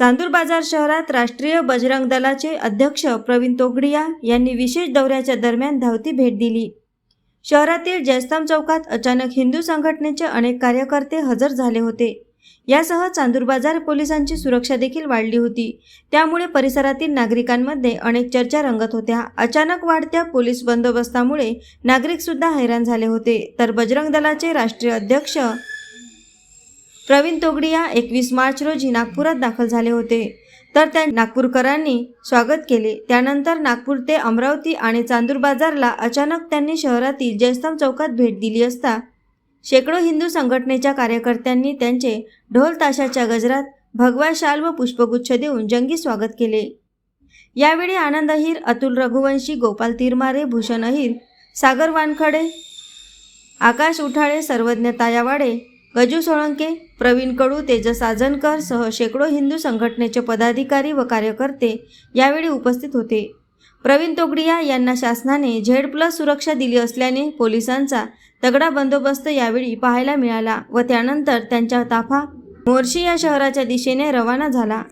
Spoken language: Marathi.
चांदूर बाजार शहरात राष्ट्रीय बजरंग दलाचे अध्यक्ष प्रवीण तोगडिया यांनी विशेष दौऱ्याच्या दरम्यान धावती भेट दिली. शहरातील जयस्तम चौकात अचानक हिंदू संघटनेचे अनेक कार्यकर्ते हजर झाले होते. यासह चांदूर बाजार पोलिसांची सुरक्षा देखील वाढली होती. त्यामुळे परिसरातील नागरिकांमध्ये अनेक चर्चा रंगत होत्या. अचानक वाढत्या पोलीस बंदोबस्तामुळे नागरिकसुद्धा हैराण झाले होते. तर बजरंग दलाचे राष्ट्रीय अध्यक्ष प्रवीण तोगडिया एकवीस मार्च रोजी नागपुरात दाखल झाले होते. तर त्या नागपूरकरांनी स्वागत केले. त्यानंतर नागपूर ते अमरावती आणि चांदूर बाजारला अचानक त्यांनी शहरातील जयस्तंभ चौकात भेट दिली असता शेकडो हिंदू संघटनेच्या कार्यकर्त्यांनी त्यांचे ढोल ताशाच्या गजरात भगवा शाल व पुष्पगुच्छ देऊन जंगी स्वागत केले. यावेळी आनंद अहिर अतुल रघुवंशी गोपाल तिरमारे भूषण अहिर सागर वानखडे आकाश उठाळे सर्वज्ञ तायावाडे गजू सोळंके प्रवीण कडू तेजस आजनकर सह शेकडो हिंदू संघटनेचे पदाधिकारी व कार्यकर्ते यावेळी उपस्थित होते. प्रवीण तोगडिया यांना शासनाने झेड प्लस सुरक्षा दिली असल्याने पोलिसांचा तगडा बंदोबस्त यावेळी पाहायला मिळाला व त्यानंतर त्यांचा ताफा मोर्शी या शहराच्या दिशेने रवाना झाला.